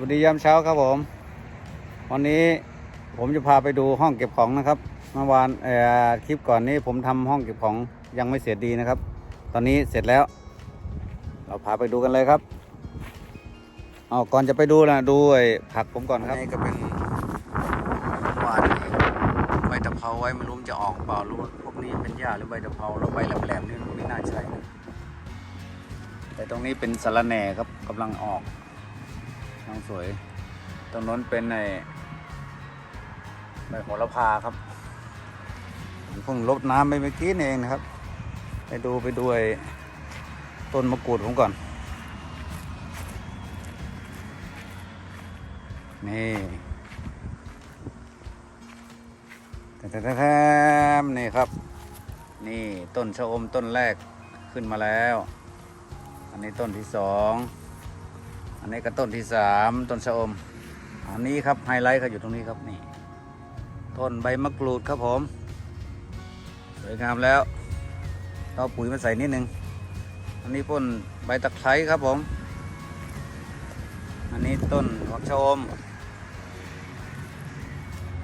วัสดียามเช้าครับผม วันนี้ผมจะพาไปดูห้องเก็บของนะครับเมื่อวานเอ่อคลิปก่อนนี้ผมทำห้องเก็บของยังไม่เสร็จดีนะครับ ตอนนี้เสร็จแล้ว เราพาไปดูกันเลยครับเอาก่อนจะไปดูนะดูไอ้ผักผมก่อนครับนี่ก็เป็นหวานใบตะเภาไว้ไม่รู้มันจะออกเปล่ารู้พวกนี้เป็นหญ้าหรือใบตะเภาแล้วใบแหลมๆนี่ไม่น่าใช่นะแต่ตรงนี้เป็นสะระแหน่ครับกำลังออก น้องสวย ตรงนั้นเป็นในใบโหระพาครับผมเพิ่งลดน้ำไปเมื่อกี้เองนะครับ ไปดูไปดูไอ้ต้นมะกรูดผมก่อน นี่แท้ๆๆนี่ครับ นี่ต้นชะอมต้นแรกขึ้นมาแล้ว อันนี้ต้นที่สอง อันนี้ก็ต้นที่สามต้นชะอม อันนี้ครับไฮไลท์เขาอยู่ตรงนี้ครับนี่ ต้นใบมะกรูดครับผม สวยงามแล้วเอาปุ๋ยมาใส่นิดนึง อันนี้ต้นใบตะไคร้ครับผม อันนี้ต้นผักชะอม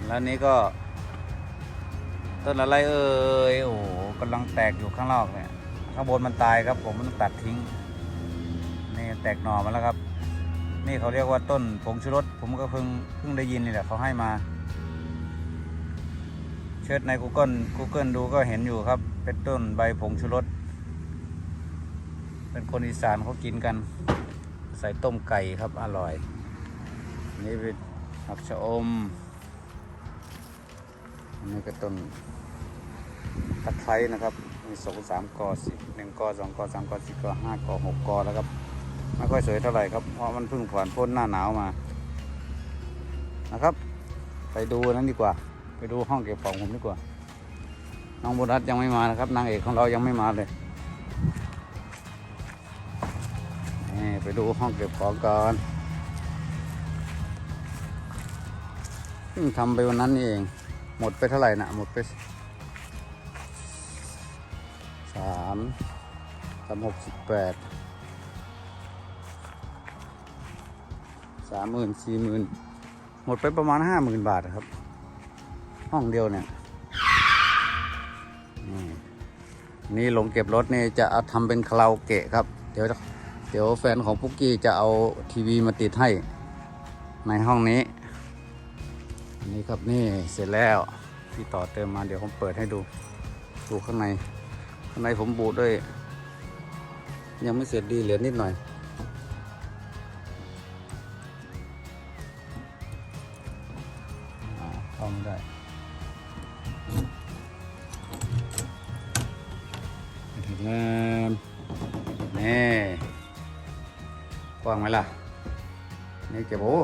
แล้วนี้ก็ ต้นอะไรเอ่ย โอ้กำลังแตกอยู่ข้างนอกเนี่ย ข้างบนมันตายครับผมมันตัดทิ้ง นี่แตกหน่อมาแล้วครับ นี่เขาเรียกว่าต้นผงชูรส ผมก็เพิ่งเพิ่งได้ยินนี่แหละเขาให้มา เชิดใน Google Google ดูก็เห็นอยู่ครับ เป็นต้นใบผงชูรส เป็นคนอีสานเขากินกัน ใส่ต้มไก่ครับอร่อยนี่เป็นผักชะอมอันนี้ก็ต้นตะไคร้นะครับ มีสองสามกอสิหนึ่งกอสองกอสามกอสี่กอห้ากอหกกอแล้วครับ ไม่ค่อยสวยเท่าไหร่ครับ เพราะมันเพิ่งผ่านพ้นหน้าหนาวมา นะครับ ไปดูนั้นดีกว่า ไปดูห้องเก็บของผมดีกว่า น้องโบนัสยังไม่มานะครับ นางเอกของเรายังไม่มาเลยนี่ไปดูห้องเก็บของก่อนเพิ่งทำไปวันนั้นนี่เอง หมดไปเท่าไหร่นะหมดไปสามสามหกสิบแปด สามหมื่นสี่หมื่นหมดไปประมาณห้าหมื่นบาทครับ ห้องเดียวเนี่ยนี่นี่ลงเก็บรถนี่จะเอาทำเป็นคาราโอเกะครับ เดี๋ยวเดี๋ยวแฟนของปุ๊กกี้จะเอาทีวีมาติดให้ ในห้องนี้นนี่ครับนี่เสร็จแล้วที่ต่อเติมมาเดี๋ยวผมเปิดให้ดู ดูข้างใน ข้างในผมบูดด้วย ยังไม่เสร็จดีเหลือนิดหน่อย เข้าไม่ได้ถึงแล้วนี่กว้างไหมล่ะ นี่เก็บโอ้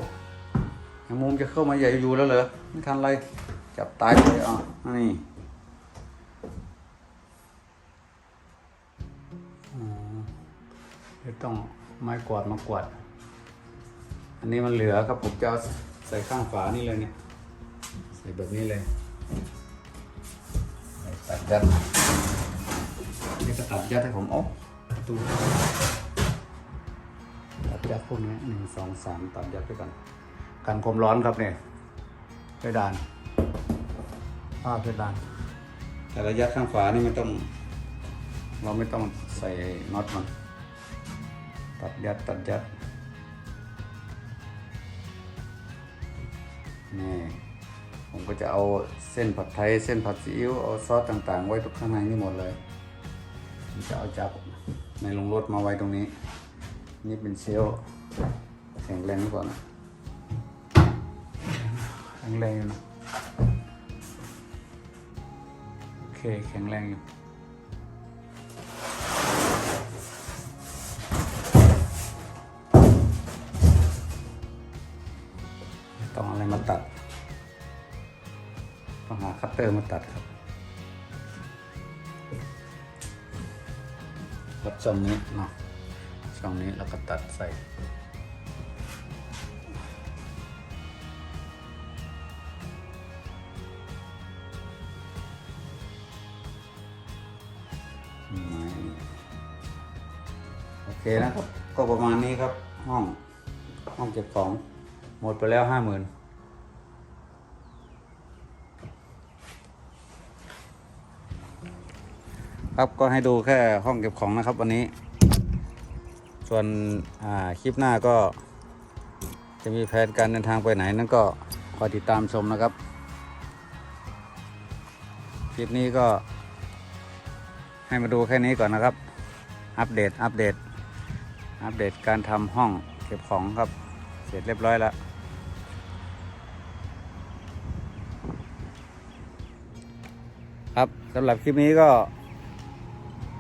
ยังมุมจะเข้ามาใหญ่อยู่แล้วเหรอ ไม่ทันไรจับตายเลยอะนี่อ๋อเดี๋ยวต้องไม้กวาดมากวาด อันนี้มันเหลือครับผมจะใส่ข้างฝานี่เลยเนี่ย แบบนี้เลยตัดยัดนี่ก็ตัดยัดให้ผมโอ้ประตูตัดยัดพวกนี้หนึ่งสองสามตัดยัดไปก่อนกันความร้อนครับเนี่ยเพดานผ้าเพดาน แต่ระยะข้างฝานี่ไม่ต้อง เราไม่ต้องใส่น็อตมันตัดยัดตัดยัดนี่ ผมก็จะเอาเส้นผัดไทย เส้นผัดซีอิ๊วเอาซอสต่างๆ ไว้ทุกข้างในนี่หมดเลยผมจะเอาจากในลงรถมาไว้ตรงนี้ นี่เป็นเชลแข็งแรงก่อนนะแข็งแรงอยู่นะโอเคแข็งแรงอยู่ต้องอะไรมาตัด ต้องหาคัตเตอร์มาตัดครับรับช่องนี้เนาะช่องนี้แล้วก็ตัดใส่โอเคนะครับ ก็ประมาณนี้ครับ ห้อง ห้องเก็บของ หมดไปแล้วห้าหมื่น ครับก็ให้ดูแค่ห้องเก็บของนะครับ วันนี้ ส่วนคลิปหน้าก็ จะมีแผนการเดินทางไปไหนนั้นก็คอยติดตามชมนะครับ คลิปนี้ก็ ให้มาดูแค่นี้ก่อนนะครับ อัปเดตอัปเดต อัปเดตการทำห้องเก็บของครับ เสร็จเรียบร้อยแล้วครับสำหรับคลิปนี้ก็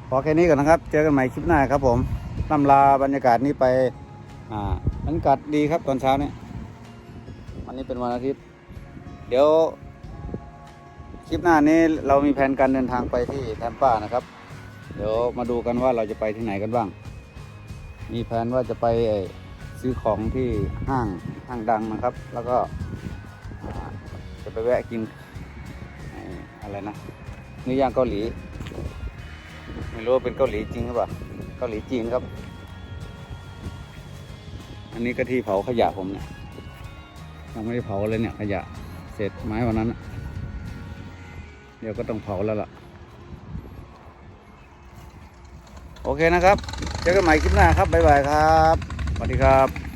พอแค่นี้ก่อนนะครับ เจอกันใหม่คลิปหน้าครับผมนำลาบรรยากาศนี้ไปอ่าบรรยากาศดีครับตอนเช้าเนี่ยวันนี้เป็นวันอาทิตย์ เดี๋ยว คลิปหน้านี้เรามีแผนการเดินทางไปที่แทมป้านะครับ เดี๋ยวมาดูกันว่าเราจะไปที่ไหนกันบ้าง มีแผนว่าจะไปซื้อของที่ห้างห้างดังนะครับ แล้วก็จะไปแวะกินไอ้อะไรนะเนื้อย่างเกาหลี ไม่รู้ว่าเป็นเกาหลีจริงหรือเปล่าเกาหลีจีนครับ อันนี้ก็ที่เผาขยะผมเนี่ยยังไม่ได้เผาเลยเนี่ยขยะเศษไม้วันนั้นเดี๋ยวก็ต้องเผาแล้วล่ะ โอเคนะครับ เจอกันใหม่คลิปหน้าครับบ๊ายบายครับสวัสดีครับ